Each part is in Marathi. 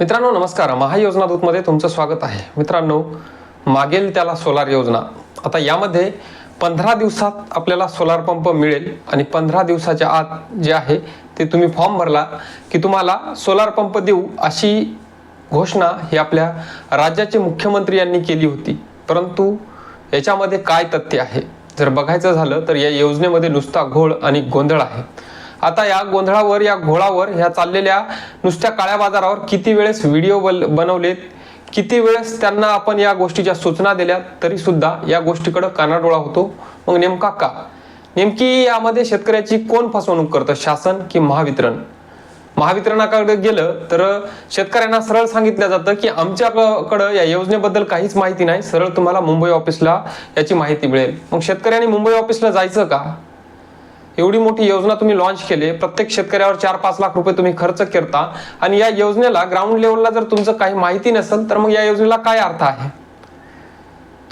मित्रांनो नमस्कार. महायोजना दूतमध्ये तुमचं स्वागत आहे. मित्रांनो मागेल त्याला सोलार योजना. आता यामध्ये पंधरा दिवसात आपल्याला सोलार पंप मिळेल आणि पंधरा दिवसाच्या आत जे आहे ते तुम्ही फॉर्म भरला की तुम्हाला सोलार पंप देऊ अशी घोषणा ही आपल्या राज्याचे मुख्यमंत्री यांनी केली होती. परंतु याच्यामध्ये काय तथ्य आहे? जर बघायचं झालं तर या योजनेमध्ये नुसता घोळ आणि गोंधळ आहे. आता या गोंधळावर या घोळावर ह्या चाललेल्या नुसत्या काळ्या बाजारावर किती वेळेस व्हिडिओ बल बनवलेत किती वेळेस त्यांना आपण या गोष्टीच्या सूचना दिल्या तरी सुद्धा या गोष्टीकडे कानाडोळा होतो. मग नेमका का? नेमकी यामध्ये शेतकऱ्याची कोण फसवणूक करतं? शासन की महावितरण? महावितरणाकडे गेलं तर शेतकऱ्यांना सरळ सांगितलं जातं की आमच्याकडं या योजनेबद्दल काहीच माहिती नाही. सरळ तुम्हाला मुंबई ऑफिसला याची माहिती मिळेल. मग शेतकऱ्यांनी मुंबई ऑफिसला जायचं का? एवढी मोठी योजना तुम्ही लॉन्च केली प्रत्येक शेतकऱ्यावर चार पाच लाख रुपये तुम्ही खर्च करता आणि या योजनेला ग्राउंड लेवलला जर तुमचं काही माहिती नसेल तर मग या योजनेला काय अर्थ आहे?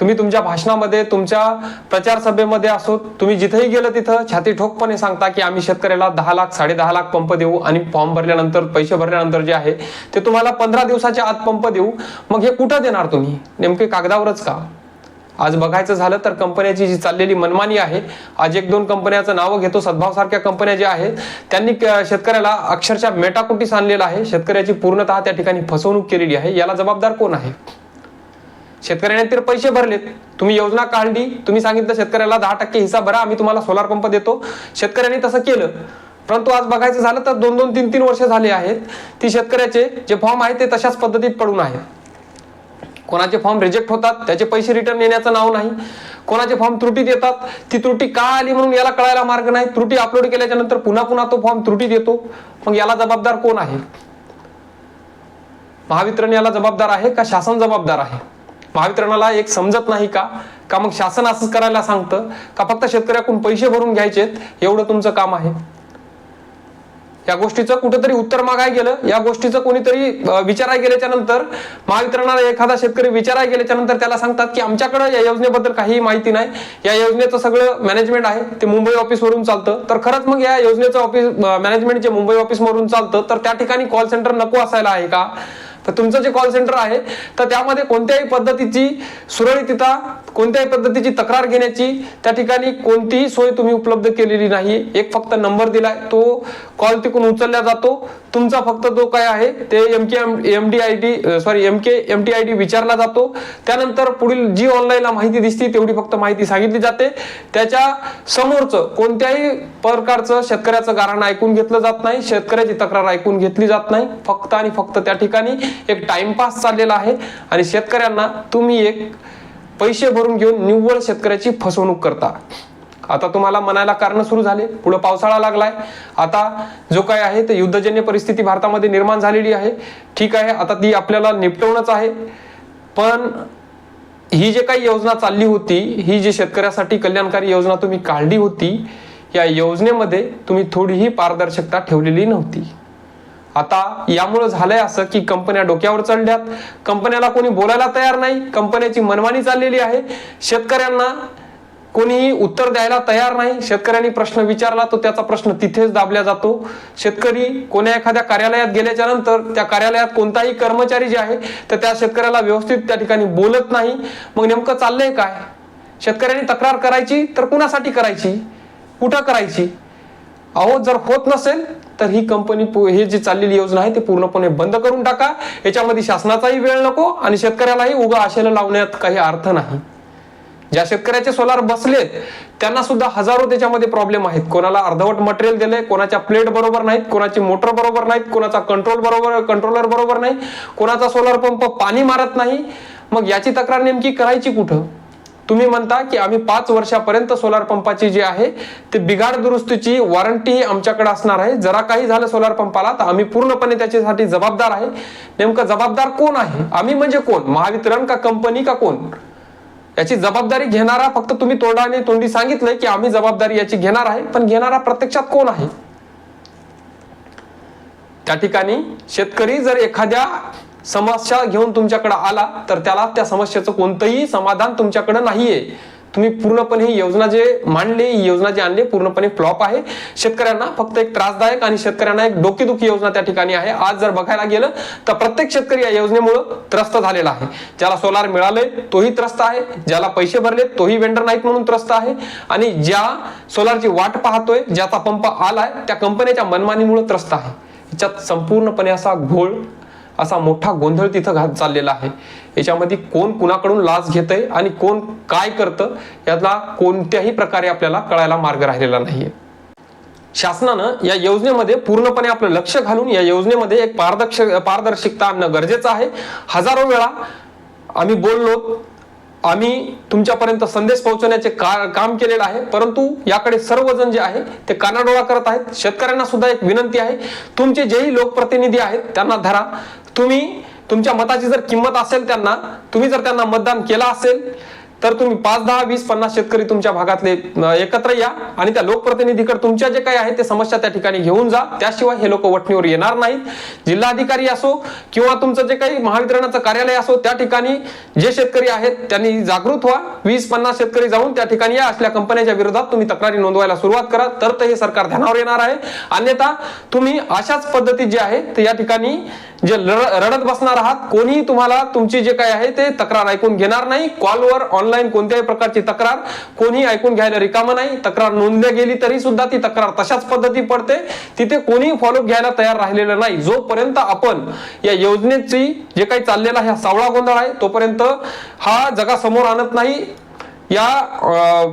तुम्ही तुमच्या भाषणामध्ये तुमच्या प्रचार सभेमध्ये असो तुम्ही जिथेही गेलं तिथं छाती ठोकपणे सांगता की आम्ही शेतकऱ्याला दहा लाख साडे दहा लाख पंप देऊ आणि फॉर्म भरल्यानंतर पैसे भरल्यानंतर जे आहे ते तुम्हाला पंधरा दिवसाच्या आत पंप देऊ. मग हे कुठं देणार तुम्ही? नेमके कागदावरच का? आज बघायचं झालं तर कंपन्याची जी चाललेली मनमानी आहे आज एक दोन कंपन्याचं नावं घेतो सद्भाव सारख्या कंपन्या ज्या आहेत त्यांनी क- शेतकऱ्याला अक्षरशः मेटाकुटीस आणलेलं आहे. शेतकऱ्याची पूर्णतः त्या ठिकाणी फसवणूक केलेली आहे. याला जबाबदार कोण आहे? शेतकऱ्याने तर पैसे भरलेत. तुम्ही योजना काढली. तुम्ही सांगितलं शेतकऱ्याला दहा टक्के हिस्सा भरा. आम्ही तुम्हाला सोलार पंप देतो. शेतकऱ्यांनी तसं केलं. परंतु आज बघायचं झालं तर दोन दोन तीन तीन वर्ष झाले आहेत. ती शेतकऱ्याचे जे फॉर्म आहेत ते तशाच पद्धतीत पडून आहेत. कोणाचे फॉर्म रिजेक्ट होतात त्याचे पैसे रिटर्न येण्याचं नाव नाही. कोणाचे फॉर्म त्रुटीत येतात ती त्रुटी का आली म्हणून याला कळायला मार्ग नाही. त्रुटी अपलोड केल्याच्यानंतर पुन्हा पुन्हा तो फॉर्म त्रुटीत येतो मग याला जबाबदार कोण आहे? महावितरण याला जबाबदार आहे का शासन जबाबदार आहे? महावितरणाला एक समजत नाही का? का मग शासन असंच करायला सांगतं? का फक्त शेतकऱ्याकडून पैसे भरून घ्यायचेत? एवढं तुमचं काम आहे. या गोष्टीचं कुठंतरी उत्तर मागाय गेलं. या गोष्टीचं कोणीतरी विचाराय गेल्याच्यानंतर महावितरणाला एखादा शेतकरी विचाराय गेल्याच्यानंतर त्याला सांगतात की आमच्याकडे या योजनेबद्दल काही माहिती नाही. या योजनेचं सगळं मॅनेजमेंट आहे. ते मुंबई ऑफिसवरून चालतं. तर खरंच मग या योजनेचं ऑफिस मॅनेजमेंट जे मुंबई ऑफिसवरून चालतं तर त्या ठिकाणी कॉल सेंटर नको असायला आहे का? तर तुमचं जे कॉल सेंटर आहे तर त्यामध्ये कोणत्याही पद्धतीची सुरळीतता कोणत्याही पद्धतीची तक्रार घेण्याची त्या ठिकाणी कोणतीही सोय तुम्ही उपलब्ध केलेली नाही. एक फक्त नंबर दिलाय तो कॉल तिकडून उचलला जातो. तुमचा फक्त जो काय आहे? ते M K M D I D sorry M K M T I D विचारला जातो. त्यानंतर पुढील जी ऑनलाईनला माहिती दिसते तेवढी फक्त माहिती सांगितली जाते. त्याच्या समोरचं कोणत्याही प्रकारचं शेतकऱ्याचं गारण ऐकून घेतलं जात नाही. शेतकऱ्याची तक्रार ऐकून घेतली जात नाही. फक्त आणि फक्त त्या ठिकाणी एक टाइमपास चाललेला आहे. आणि शेतकऱ्यांना तुम्ही एक पैसे भरून घेऊन निव्वळ शेतकऱ्याची फसवणूक करता. आता तुम्हाला म्हणायला कारण सुरू झाले पुढे पावसाळा लागलाय. आता जो काय आहे ते युद्धजन्य परिस्थिती भारतामध्ये निर्माण झालेली आहे. ठीक आहे आता ती आपल्याला निपटवणंच आहे. पण ही जे काही योजना चालली होती ही जी शेतकऱ्यासाठी कल्याणकारी योजना तुम्ही काढली होती या योजनेमध्ये तुम्ही थोडीही पारदर्शकता ठेवलेली नव्हती. आता यामुळे झालंय असं की कंपन्या डोक्यावर चढल्यात. कंपन्याला कोणी बोलायला तयार नाही. कंपन्याची मनमानी चाललेली आहे. शेतकऱ्यांना कोणीही उत्तर द्यायला तयार नाही. शेतकऱ्यांनी प्रश्न विचारला तो त्याचा प्रश्न तिथेच दाबला जातो. शेतकरी कोण्या एखाद्या कार्यालयात गेल्याच्यानंतर त्या कार्यालयात कोणताही कर्मचारी जे आहे तर त्या शेतकऱ्याला व्यवस्थित त्या ठिकाणी बोलत नाही. मग नेमकं चाललंय काय? शेतकऱ्यांनी तक्रार करायची तर कुणासाठी करायची? कुठं करायची? अहो जर होत नसेल तर ही कंपनी हे ही जी चाललेली योजना आहे ती पूर्णपणे बंद करून टाका. याच्यामध्ये शासनाचाही वेळ नको आणि शेतकऱ्यालाही उगा आशेला लावण्यात काही अर्थ नाही. ज्या शेतकऱ्याचे सोलार बसलेत त्यांना सुद्धा हजारो त्याच्यामध्ये प्रॉब्लेम आहेत. कोणाला अर्धवट मटेरियल दिलंय कोणाच्या प्लेट बरोबर नाहीत कोणाची मोटर बरोबर नाहीत कोणाचा कंट्रोल बरोबर कंट्रोलर बरोबर नाही कोणाचा सोलार पंप पाणी मारत नाही. मग याची तक्रार नेमकी करायची कुठं? तुम्ही म्हणता की आम्ही पाच वर्षापर्यंत सोलार पंपाची जी आहे ते बिघाड दुरुस्तीची वॉरंटी आमच्याकडे असणार आहे. जरा काही झालं सोलार पंपाला तर आम्ही पूर्णपणे त्याच्यासाठी जबाबदार आहे. नेमकं जबाबदार कोण आहे? आम्ही म्हणजे कोण? महावितरण का कंपनी का कोण? याची जबाबदारी घेणारा फक्त तुम्ही तोंडाने तोंडी सांगितलंय की आम्ही जबाबदारी याची घेणार आहे पण घेणारा प्रत्यक्षात कोण आहे? त्या ठिकाणी शेतकरी जर एखाद्या समस्या घेऊन तुमच्याकडे आला तर त्याला त्या समस्येचं कोणतंही समाधान तुमच्याकडे नाहीये. तुम्ही पूर्णपणे ही योजना जे मांडली ही योजना जी आणली पूर्णपणे फ्लॉप आहे. शेतकऱ्यांना फक्त एक त्रासदायक आणि शेतकऱ्यांना एक डोकेदुखी योजना त्या ठिकाणी आहे. आज जर बघायला गेलं तर प्रत्येक शेतकरी या योजनेमुळे त्रस्त झालेला आहे. ज्याला सोलार मिळाले तोही त्रस्त आहे. ज्याला पैसे भरले तोही वेंडर नाहीत म्हणून त्रस्त आहे. आणि ज्या सोलारची वाट पाहतोय ज्याचा पंप आलाय त्या कंपन्याच्या मनमानीमुळे त्रस्त आहे. याच्यात संपूर्णपणे असा घोळ असा मोठा गोंधळ तिथं घात चाललेला आहे. याच्यामध्ये कोण कुणाकडून लाच घेतंय आणि कोण काय करतं यातला कोणत्याही प्रकारे आपल्याला कळायला मार्ग राहिलेला नाहीये. शासनानं या योजनेमध्ये पूर्णपणे आपलं लक्ष घालून या योजनेमध्ये एक पारदर्शक पारदर्शकता आणणं गरजेचं आहे. हजारो वेळा आम्ही बोललो आम्ही तुमच्यापर्यंत संदेश पोहोचवण्याचे का काम केलेलं आहे परंतु याकडे सर्वजण जे आहे ते कानाडोळा करत आहेत. शेतकऱ्यांना सुद्धा एक विनंती आहे तुमचे जेही लोकप्रतिनिधी आहेत त्यांना धरा. तुम्ही तुमच्या मताची जर किंमत असेल त्यांना तुम्ही जर त्यांना मतदान केलं असेल तर तुम्ही पाच दहा वीस पन्नास शेतकरी तुमच्या भागातले एकत्र या आणि त्या लोकप्रतिनिधीकडे तुमच्या जे काही आहेत ते समस्या त्या ठिकाणी घेऊन जा. त्याशिवाय हे लोक वटणीवर येणार नाहीत. जिल्हाधिकारी असो किंवा तुमचं जे काही महावितरणाचं कार्यालय असो त्या ठिकाणी जे शेतकरी आहेत त्यांनी जागृत व्हा. वीस पन्नास शेतकरी जाऊन त्या ठिकाणी या. असल्या कंपन्याच्या विरोधात तुम्ही तक्रारी नोंदवायला सुरुवात करा. तर ते हे सरकार ध्यानावर येणार आहे. अन्यथा तुम्ही अशाच पद्धतीत जे आहे ते या ठिकाणी जे रडत बसणार आहात कोणीही तुम्हाला तुमची जे काही आहे ते तक्रार ऐकून घेणार नाही. कॉलवर ऑन ऑनलाईन कोणत्याही प्रकारची तक्रार कोणी ऐकून घ्यायला रिकामा नाही. तक्रार नोंदल्या गेली तरी सुद्धा ती तक्रार तशाच पद्धती पडते. तिथे कोणीही फॉलोअप घ्यायला तयार राहिलेलं नाही. जोपर्यंत आपण या योजनेची जे काही चाललेला हा सावळा गोंधळ आहे तोपर्यंत हा जगासमोर आणत नाही. या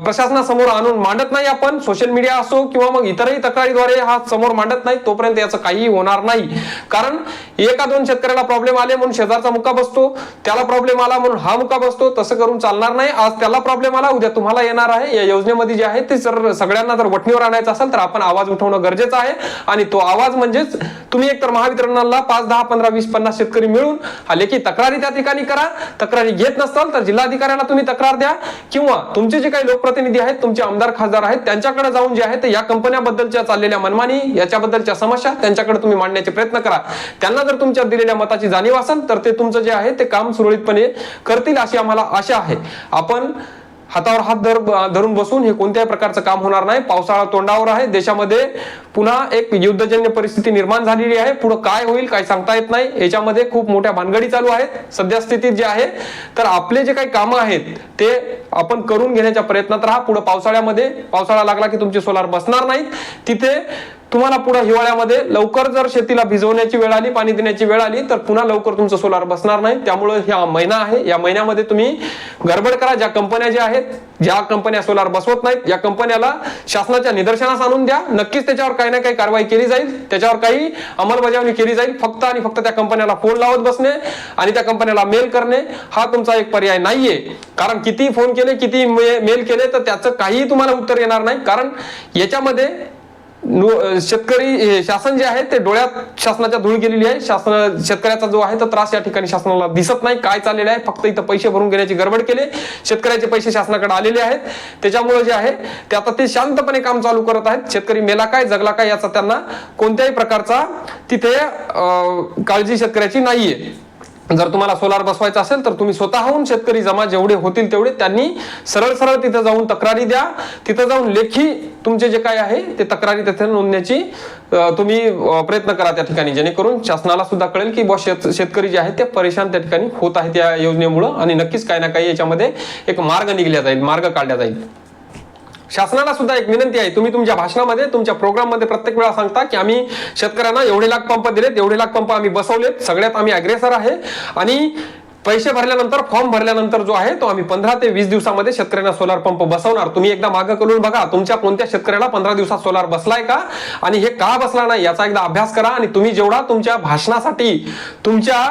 प्रशासनासमोर आणून मांडत नाही आपण. सोशल मीडिया असो किंवा मग इतरही तक्रारीद्वारे हा समोर मांडत नाही तोपर्यंत याचं काहीही होणार नाही. कारण एका दोन शेतकऱ्याला प्रॉब्लेम आले म्हणून शेजारचा मुका बसतो त्याला प्रॉब्लेम आला म्हणून हा मुका बसतो तसं करून चालणार नाही. आज त्याला प्रॉब्लेम आला उद्या तुम्हाला येणार आहे. या योजनेमध्ये जे आहे ते जर सगळ्यांना जर वठणीवर आणायचं असेल तर आपण आवाज उठवणं गरजेचं आहे. आणि तो आवाज म्हणजेच तुम्ही एकतर महावितरणाला पाच दहा पंधरा वीस पन्नास शेतकरी मिळून हा लेखी तक्रारी त्या ठिकाणी करा. तक्रारी घेत नसताल तर जिल्हाधिकाऱ्याला तुम्ही तक्रार द्या. किंवा किंवा तुमचे जे काही लोकप्रतिनिधी आहेत तुमचे आमदार खासदार आहेत त्यांच्याकडे जाऊन जे आहे ते या कंपन्याबद्दलच्या चाललेल्या मनमानी याच्याबद्दलच्या समस्या त्यांच्याकडे तुम्ही मांडण्याचे प्रयत्न करा. त्यांना जर तुमच्या दिलेल्या मताची जाणीव असेल तर ते तुमचं जे आहे ते काम सुरळीतपणे करतील अशी आम्हाला आशा आहे. आपण हातावर हात धर धरून बसून हे कोणत्याही प्रकारचं काम होणार नाही. पावसाळा तोंडावर आहे. देशामध्ये पुन्हा एक युद्धजन्य परिस्थिती निर्माण झालेली आहे. पुढे काय होईल काय सांगता येत नाही. याच्यामध्ये खूप मोठ्या भानगडी चालू आहेत. सध्या स्थितीत जे आहे तर आपले जे काही कामं आहेत ते आपण करून घेण्याच्या प्रयत्नात राहा. पुढे पावसाळ्यामध्ये पावसाळा लागला की तुमचे सोलार बसणार नाहीत. तिथे तुम्हाला पुढे हिवाळ्यामध्ये लवकर जर शेतीला भिजवण्याची वेळ आली पाणी देण्याची वेळ आली तर पुन्हा लवकर तुमचं सोलार बसणार नाही. त्यामुळे हा महिना आहे. या महिन्यामध्ये तुम्ही गडबड करा. ज्या कंपन्या ज्या आहेत ज्या कंपन्या सोलार बसवत नाहीत या कंपन्याला शासनाच्या निदर्शनास आणून द्या. नक्कीच त्याच्यावर काही ना काही कारवाई केली जाईल. त्याच्यावर काही अंमलबजावणी केली जाईल. फक्त आणि फक्त त्या कंपन्याला फोन लावत बसणे आणि त्या कंपन्याला मेल करणे हा तुमचा एक पर्याय नाहीये. कारण किती फोन केले किती मेल केले तर त्याचं काहीही तुम्हाला उत्तर येणार नाही. कारण याच्यामध्ये शेतकरी शासन जे आहे ते डोळ्यात शासनाच्या धूळ गेलेली आहे. शासन शेतकऱ्याचा जो आहे तो त्रास या ठिकाणी शासनाला दिसत नाही. काय चाललेलं आहे? फक्त इथं पैसे भरून घेण्याची गडबड केले. शेतकऱ्याचे पैसे शासनाकडे आलेले आहेत. त्याच्यामुळे जे आहे ते आता ते शांतपणे काम चालू करत आहेत. शेतकरी मेला काय जगला काय याचा त्यांना कोणत्याही प्रकारचा तिथे काळजी शेतकऱ्याची नाहीये. जर तुम्हाला सोलार बसवायचा असेल तर तुम्ही स्वतःहून शेतकरी जमा जेवढे होतील तेवढे त्यांनी सरळ सरळ तिथे जाऊन तक्रारी द्या. तिथे जाऊन लेखी तुमचे जे काय आहे ते तक्रारी तिथे नोंदण्याची तुम्ही प्रयत्न करा त्या ठिकाणी. जेणेकरून शासनाला सुद्धा कळेल की बुवा शेत शेतकरी जे आहेत ते परेशान त्या ठिकाणी होत आहेत या योजनेमुळं आणि नक्कीच काही ना काही याच्यामध्ये एक मार्ग निघल्या जाईल मार्ग काढला जाईल. शासनाला सुद्धा एक विनंती आहे. तुम्ही तुमच्या भाषणामध्ये तुमच्या प्रोग्राममध्ये प्रत्येक वेळा सांगता की आम्ही शेतकऱ्यांना एवढे लाख पंप दिलेत एवढे लाख पंप आम्ही बसवलेत सगळ्यात आम्ही अग्रेसर आहे. आणि पैसे भरल्यानंतर फॉर्म भरल्यानंतर जो आहे तो आम्ही पंधरा ते वीस दिवसामध्ये शेतकऱ्यांना सोलार पंप बसवणार. तुम्ही एकदा मागं करून बघा तुमच्या कोणत्या शेतकऱ्याला पंधरा दिवसात सोलार बसलाय का? आणि हे का बसला नाही याचा एकदा अभ्यास करा. आणि तुम्ही जेवढा तुमच्या भाषणासाठी तुमच्या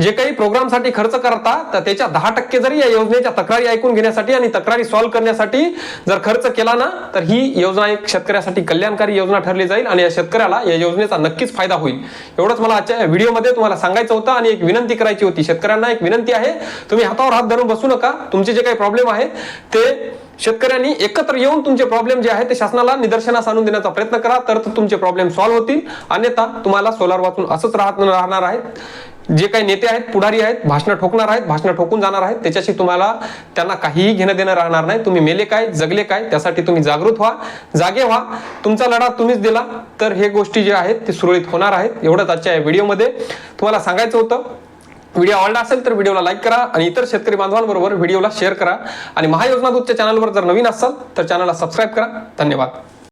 जे काही प्रोग्रामसाठी खर्च करता तर त्याच्या दहा टक्के जरी या योजनेच्या तक्रारी ऐकून घेण्यासाठी आणि तक्रारी सॉल्व्ह करण्यासाठी जर खर्च केला ना तर ही योजना एक शेतकऱ्यासाठी कल्याणकारी योजना ठरली जाईल आणि या शेतकऱ्याला या योजनेचा नक्कीच फायदा होईल. एवढंच मला आजच्या व्हिडिओमध्ये तुम्हाला सांगायचं होतं आणि एक विनंती करायची होती. शेतकऱ्यांना एक विनंती आहे तुम्ही हातावर हात धरून बसू नका. तुमचे जे काही प्रॉब्लेम आहे ते शेतकऱ्यांनी एकत्र येऊन तुमचे प्रॉब्लेम जे आहेत ते शासनाला निदर्शनास आणून देण्याचा प्रयत्न करा. तर तुमचे प्रॉब्लेम सॉल्व्ह होतील. अन्यथा तुम्हाला सोलार वाचून असंच राहत राहणार आहेत जे काही नेते आहेत पुढारी आहेत भाषणं ठोकणार आहेत भाषणं ठोकून जाणार आहेत. त्याच्याशी तुम्हाला त्यांना काहीही घेणं देणं राहणार नाही. तुम्ही मेले काय जगले काय त्यासाठी तुम्ही जागृत व्हा. जागे व्हा. तुमचा लढा तुम्हीच दिला. तर हे गोष्टी जे आहेत ते सुरळीत होणार आहेत. एवढंच आजच्या या व्हिडिओमध्ये तुम्हाला सांगायचं होतं व्हिडिओ आवडला असेल तर व्हिडिओला लाईक करा आणि इतर शेतकरी बांधवांबरोबर व्हिडिओला शेअर करा. आणि महायोजना दूतच्या चॅनलवर जर नवीन असाल तर चॅनलला सबस्क्राईब करा. धन्यवाद.